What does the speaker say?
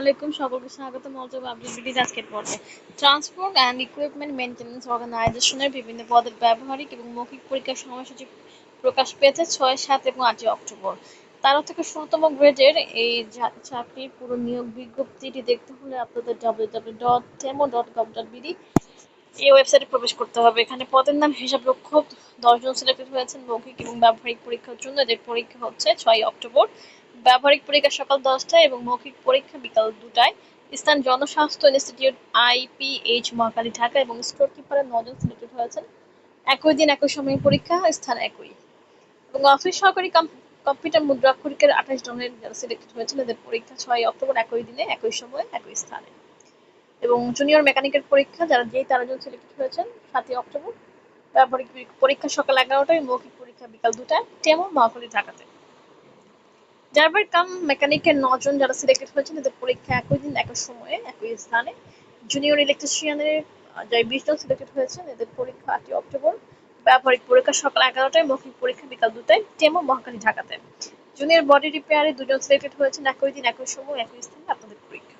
আলাইকুম সকলকে স্বাগত মজব আপডেট আজকের পর্বে। ট্রান্সপোর্ট অ্যান্ড ইকুইপমেন্ট মেইনটেন্যান্স অর্গানাইজেশনের বিভিন্ন পদের ব্যবহারিক এবং মৌখিক পরীক্ষার সময়সূচি প্রকাশ পেয়েছে ছয়, সাত এবং আটই অক্টোবর। থেকে গ্রেডের এই চাকরির পুরো নিয়োগ বিজ্ঞপ্তিটি দেখতে হলে আপনাদের W W dot temo dot gov dot BD এই ওয়েবসাইটে প্রবেশ করতে হবে। এখানে পদের নাম, হিসাব রক্ষক দশজন সিলেক্টেড হয়েছেন মৌখিক এবং ব্যবহারিক পরীক্ষার জন্য। এদের পরীক্ষা হচ্ছে ছয় অক্টোবর। ব্যবহারিক পরীক্ষা সকাল দশটায় এবং মৌখিক পরীক্ষা বিকাল দুটায়। স্থান জনস্বাস্থ্য ইনস্টিটিউট আইপিএইচ মহাকালী ঢাকা এবং স্টোর কিপারের নজন সিলেক্টেড হয়েছেন। একই দিন, একই সময়ে পরীক্ষা, স্থান একই। এবং অফিস সহকারী কম্পিউটার মুদ্রাক্ষরিকের আঠাশ জনের যারা সিলেক্টেড হয়েছিল এদের পরীক্ষা ছয় অক্টোবর একই দিনে, একই সময়ে, একই স্থানে। এবং জুনিয়র মেকানিকের পরীক্ষা যারা যেই তেরো জন সিলেক্টেড হয়েছেন, সাতই অক্টোবর। ব্যবহারিক পরীক্ষা সকাল এগারোটায়, মৌখিক পরীক্ষা বিকাল দুটায় টেমো মহাকালী ঢাকাতে। ড্রাইভার কাম মেকানিকের নজন যারা সিলেক্টেড হয়েছেন, তাদের পরীক্ষা একই দিন, একই সময়ে, একই স্থানে। জুনিয়র ইলেকট্রিশিয়ানের যাই বিশজন সিলেক্টেড হয়েছেন, এদের পরীক্ষা আটই অক্টোবর। ব্যবহারিক পরীক্ষা সকাল এগারোটায়, মৌখিক পরীক্ষা বিকাল দুটায়, টেমো মহাকালী ঢাকাতে। জুনিয়র বডি রিপেয়ারে দুজন সিলেক্টেড হয়েছেন, একই দিন, একই সময়, একই স্থানে আপনাদের পরীক্ষা।